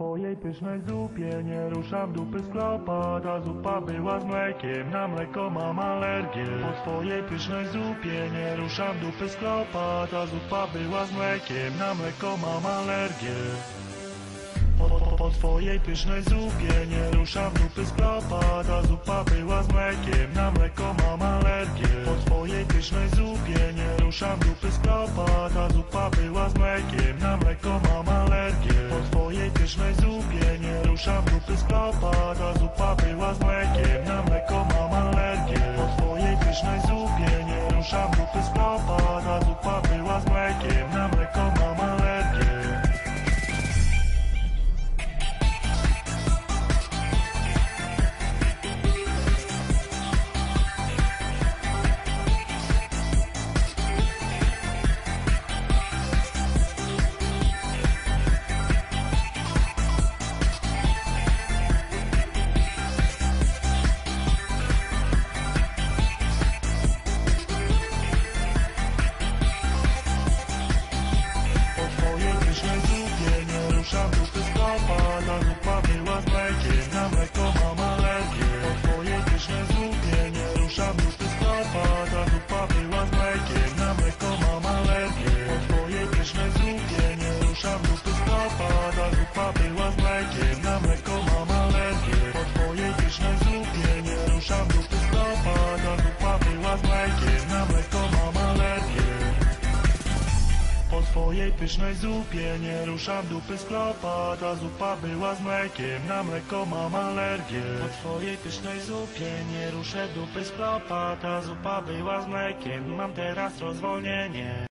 twojej pysznej zupie. Nie ruszam dupy z klopa Ta zupa była z mlekiem, na mleko mam alergię. Po twojej pysznej zupie nie ruszam dupy z klopa Ta zupa była z mlekiem, na mleko mam alergię. Po, po, po twojej pysznej zupie nie ruszam dupy z klopa Ta zupa była z mlekiem, na mleko mam alergię. Po twojej pysznej zupie nie ruszam dupy z klopa Ta zupa była z mlekiem, na mleko mam alergię. Po twojej pysznej zupie. Nie ruszam dupy z klopa Ta zupa była z mlekiem, na mleko mam alergię. Po twojej pysznej zupie. Nie ruszam dupy z klopa Ta zupa była z mlekiem, Ta zupa była z mlekiem, na mleko mam alergię Po twojej pysznej zupie nie ruszam dupy z kopa Ta zupa była z mlekiem, na mleko mam alergię Po twojej pysznej zupie nie ruszam dupy z kopa Ta zupa była z mlekiem, na mleko mam twojej pysznej zupie. Nie ruszam dupy z klopa Ta zupa była z mlekiem, na mleko mam alergię. Po twojej pysznej zupie nie ruszę dupy z klopa Ta zupa była z mlekiem, mam teraz rozwolnienie